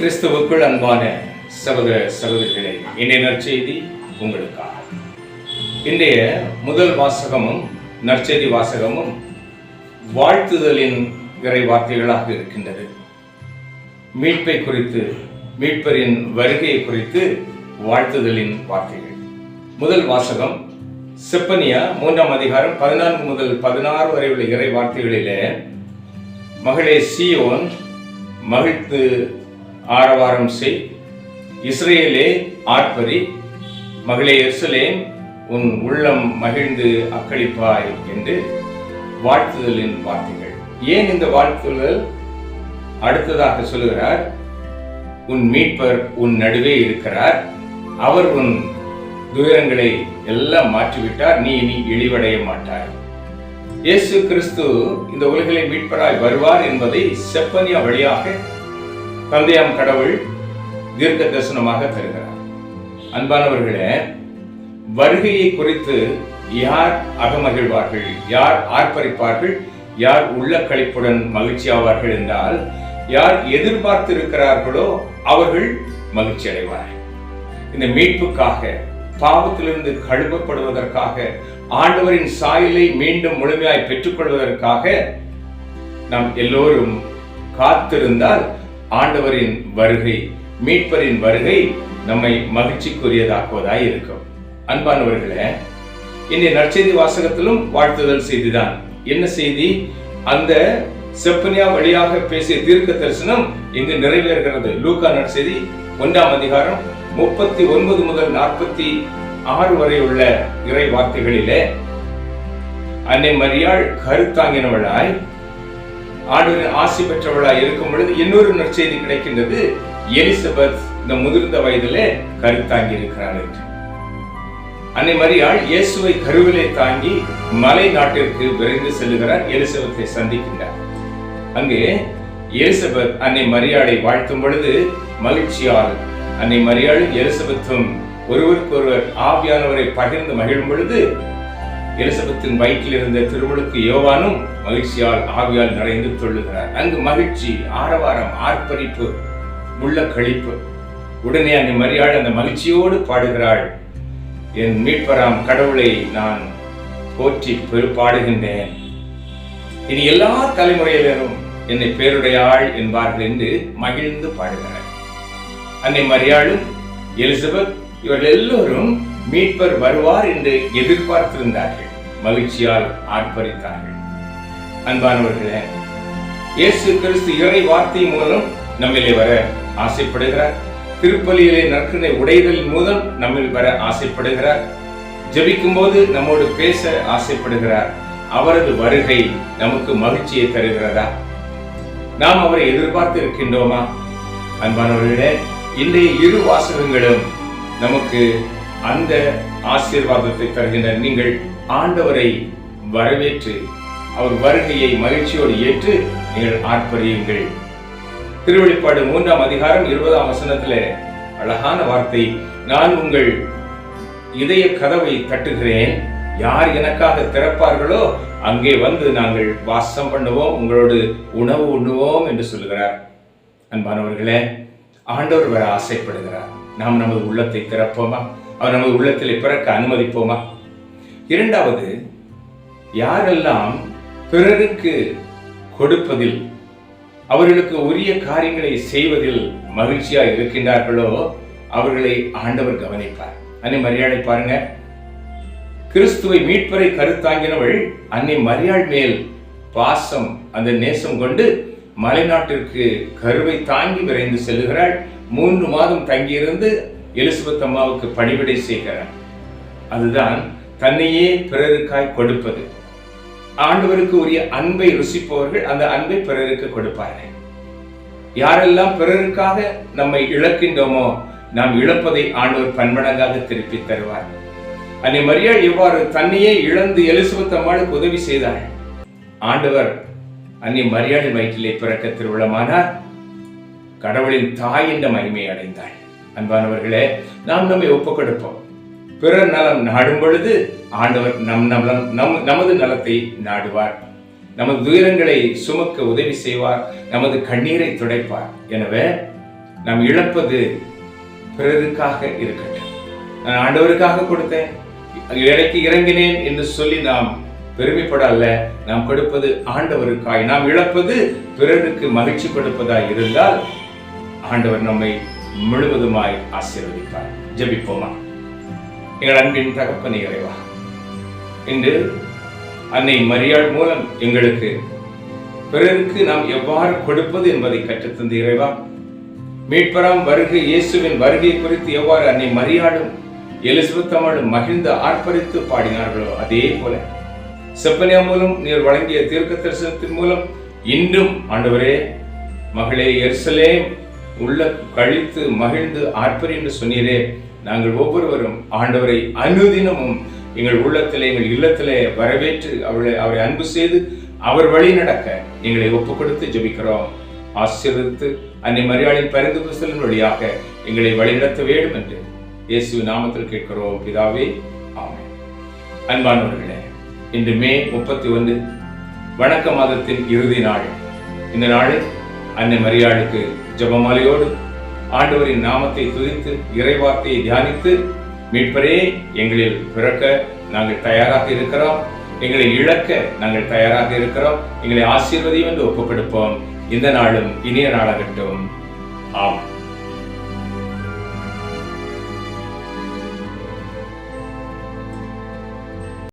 கிறிஸ்துவுக்குள் அன்பான சகோதர சகோதரிகளே இன்றைய நற்செய்தி உங்களுக்காக. இன்றைய முதல் வாசகமும் நற்செய்தி வாசகமும் வாழ்த்துதலின் இறை வார்த்தைகளாக இருக்கின்றது. மீட்பை குறித்து மீட்பரின் வருகையை குறித்து வாழ்த்துதலின் வார்த்தைகள். முதல் வாசகம் செப்பனியா மூன்றாம் அதிகாரம் பதினான்கு முதல் பதினாறு வரை உள்ள இறை வார்த்தைகளிலே மகளே சியோன் மகிழ்த்து ஆரவாரம் செய். இஸ்ரேலே ஆட்பரி மகளே எருசலேம் உன் உள்ளம் மகிழ்ந்து அக்களிப்பாய் என்று வாழ்த்துதலின் வார்த்தைகள். ஏன் இந்த வாழ்த்துதல்? அடுத்ததாக சொல்லுகிறார் உன் மீட்பர் உன் நடுவே இருக்கிறார். அவர் உன் துயரங்களை எல்லாம் மாற்றிவிட்டார். நீ இனி இழிவடைய மாட்டாய். இயேசு கிறிஸ்து இந்த உலகிலே மீட்பராய் வருவார் என்பதை செப்பனியா வழியாக தந்தையாம் கடவுள் தீர்க்க தரிசனமாக தருகிறார். அன்பானவர்களே வருகையை குறித்து யார் அகமகிழ்வார்கள்? யார் ஆர்ப்பரிப்பார்கள்? யார் உள்ள கழிப்புடன் மகிழ்ச்சி ஆவார்கள் என்றால் யார் எதிர்பார்த்து இருக்கிறார்களோ அவர்கள் மகிழ்ச்சி அடைவார்கள். இந்த மீட்புக்காக பாவத்திலிருந்து கழுவப்படுவதற்காக ஆண்டவரின் சாயலை மீண்டும் முழுமையாய் பெற்றுக்கொள்வதற்காக நாம் எல்லோரும் காத்திருந்தால் ஆண்டவரின் வருகை மீட்பரின் வருகை நம்மை மகிழ்ச்சிக்குரியதாக்குவதாய் இருக்கும். அன்பானவர்களே இன்னை நற்செய்தி வாசகத்திலும் வாழ்த்துதல் செய்திதான். என்ன செய்தி? அந்த செப்பனியா வழியாக பேசிய தீர்க்க தரிசனம் இங்கு நிறைவேறுகிறது. லூகா நற்செய்தி ஒன்றாம் அதிகாரம் முப்பத்தி ஒன்பது முதல் நாற்பத்தி ஆறு வரை உள்ள இறை வார்த்தைகளிலே அன்னை மரியாள் கருத்தாங்கினவளாய் ஆண்டவரின் ஆசி பெற்றவளாய் இருக்கும் பொழுது இன்னொரு நற்செய்தி கிடைக்கின்றது. எலிசபெத் இந்த முதிர்ந்த வயதிலே கருத்தாங்கி இருக்கிறார் என்று. அன்னை மரியாள் இயேசுவை கருவிலே தாங்கி மலை நாட்டிற்கு விரைந்து செல்லுகிறார். எலிசபெத்தை சந்திக்கின்றார். அங்கே எலிசபெத் அன்னை மரியாளை வாழ்த்தும் பொழுது மகிழ்ச்சியால் அன்னை மரியாளும் எலிசபெத்தும் ஒருவருக்கொருவர் ஆவியானவரை பகிர்ந்து மகிழும் பொழுது எலிசபெத்தின் வயிற்றில் இருந்த திருமுழுக்கு யோவானும் மகிழ்ச்சியால் ஆவியால் நிறைந்து தொள்ளுகிறார் அங்கு மகிழ்ச்சி ஆரவாரம் ஆர்ப்பரிப்பு உள்ள கழிப்பு உடனே அன்னை மரியாள் அந்த மகிழ்ச்சியோடு பாடுகிறாள். என் மீட்பராம் கடவுளை நான் போற்றி பெருப்பாடுகின்றேன். இனி எல்லா தலைமுறையினரும் என்னை பேருடையாள் என்பார்கள் என்று மகிழ்ந்து பாடுகிறார். அன்னை மரியாளும் எலிசபெத் இவர்கள் எல்லோரும் மீட்பர் வருவார் என்று எதிர்பார்த்திருந்தார்கள். மகிழ்ச்சியால் ஆர்ப்பரித்தார்கள். அன்பானவர்களே இயேசு கிறிஸ்து இறை வார்த்தை மூலம் நம்மிலே வர ஆசைப்படுகிறார். திருப்பலியிலே நற்கனை உடைதல் மூலம் நம்மில் வர ஆசைப்படுகிறார். ஜபிக்கும் போது நம்மோடு பேச ஆசைப்படுகிறார். அவரது வருகை நமக்கு மகிழ்ச்சியை தருகிறதா? நாம் அவரை எதிர்பார்த்து இருக்கின்றோமா அன்பானவர்களே இன்றைய இரு வாசகங்களும் நமக்கு அந்த ஆசீர்வாதத்தை தருகின்ற நீங்கள் ஆண்டவரை வரவேற்று அவர் வருகையை மகிழ்ச்சியோடு ஏற்று நீங்கள் ஆர்ப்பரியுங்கள் திருவெளிப்பாடு மூன்றாம் அதிகாரம் இருபதாம் வசனத்துல அழகான வார்த்தை நான் உங்கள் இதய கதவை தட்டுகிறேன். யார் எனக்காக திறப்பார்களோ அங்கே வந்து நாங்கள் வாசம் பண்ணுவோம் உங்களோடு உணவு உண்ணுவோம் என்று சொல்லுகிறார். அன்பானவர்களே ஆண்டவர் வர ஆசைப்படுகிறார். நாம் நமது உள்ளத்தை திறப்போமா? அவர் நமது உள்ளத்தில் பிறக்க அனுமதிப்போமா? இரண்டாவது யாரெல்லாம் பிறருக்கு கொடுப்பதில் அவர்களுக்கு உரிய காரியங்களை செய்வதில் மகிழ்ச்சியா இருக்கின்றார்களோ அவர்களை ஆண்டவர் கவனிப்பார். அன்னை மரியாதை பாருங்க. கிறிஸ்துவை மீட்பரை கருத்தாங்கினவள் அன்னை மரியாள் மேல் பாசம் அந்த நேசம் கொண்டு மலைநாட்டிற்கு கருவை தாங்கி விரைந்து செல்லுகிறாள். மூன்று மாதம் தங்கியிருந்து எலிசபெத் அம்மாவுக்கு பணிவிடை செய்கிறார் அதுதான் தன்னையே பிறருக்காய் கொடுப்பது. ஆண்டவருக்கு உரிய அன்பை ருசிப்பவர்கள் அந்த அன்பை பிறருக்கு கொடுப்பார்கள். யாரெல்லாம் பிறருக்காக நம்மை இழக்கின்றோமோ நாம் இழப்பதை ஆண்டவர் பன்மடங்காக திருப்பி தருவார். அன்னை மரியா இவ்வாறு தன்னையே இழந்து எலிசபெத் அம்மாளுக்கு உதவி செய்தார். ஆண்டவர் அன்னை மரியாதை வயிற்றிலே பிறக்க திருவிழமானார் கடவுளின் தாய் என்ற மகிமை அடைந்தாள் அன்பானவர்களே நாம் நம்மை ஒப்புக் கொடுப்போம் பிறர் நலம் நாடும் பொழுது ஆண்டவர் நம் நலம் நம் நமது நலத்தை நாடுவார். நமது துயரங்களை சுமக்க உதவி செய்வார். நமது கண்ணீரை துடைப்பார். எனவே நாம் இழப்பது பிறருக்காக இருக்கட்டும். நான் ஆண்டவருக்காக கொடுத்தேன். இடைக்கு இறங்கினேன் என்று சொல்லி நாம் பெருமைப்பட அல்ல. நாம் கொடுப்பது ஆண்டவருக்காய். நாம் இழப்பது பிறருக்கு மகிழ்ச்சி கொடுப்பதாய் இருந்தால் ஆண்டவர் நம்மை முழுவதுமாய் ஆசீர்வதிப்பார். ஜபிப்போமா? எங்கள் அன்பின் தகப்பனை இறைவா இன்று அன்னை மரியாள் மூலம் எங்களுக்கு பிறருக்கு நாம் எவ்வாறு கொடுப்பது என்பதை கற்றுத்தந்த இறைவா மீட்பராம் வருகை இயேசுவின் வருகை குறித்து எவ்வாறு அன்னை மரியாளும் எலிசபெத் அம்மாளும் மகிழ்ந்து ஆர்ப்பரித்து பாடினார்களோ அதே போல செப்பனியா மூலம் நீர் வழங்கிய தீர்க்க தரிசனத்தின் மூலம் இன்றும் ஆண்டவரே மகளே எர்சலேம் உள்ள கழித்து மகிழ்ந்து ஆர்ப்பரி என்று சொன்னீரே. நாங்கள் ஒவ்வொருவரும் ஆண்டவரை அனுதினமும் எங்கள் உள்ளத்திலே எங்கள் இல்லத்திலே வரவேற்று அவளை அவரை அன்பு செய்து அவர் வழி நடக்க எங்களை ஒப்புக் கொடுத்து ஜெபிக்கிறோம். ஆசீர்வதித்து அன்னை மரியாளின் பரிந்து புசலின் வழியாக எங்களை வழிநடத்த வேண்டும் என்று இயேசு நாமத்தில் கேட்கிறோம். பிதாவே ஆமென். அன்பானவர்களே இன்று மே முப்பத்தி ஒன்று வணக்க மாதத்தின் இறுதி நாள். இந்த நாளில் அன்னை மரியாளுக்கு ஜபமாலையோடு ஆண்டவரின் நாமத்தை துதித்து இறைவார்த்தையை தியானித்து மீட்பரே எங்களில் பிறக்க நாங்கள் தயாராக இருக்கிறோம். எங்களை இழக்க நாங்கள் தயாராக இருக்கிறோம். எங்களை ஆசீர்வதியும் என்று ஒப்புக் கொடுப்போம் இந்த நாளும் இனிய நாளாகட்டும். ஆம்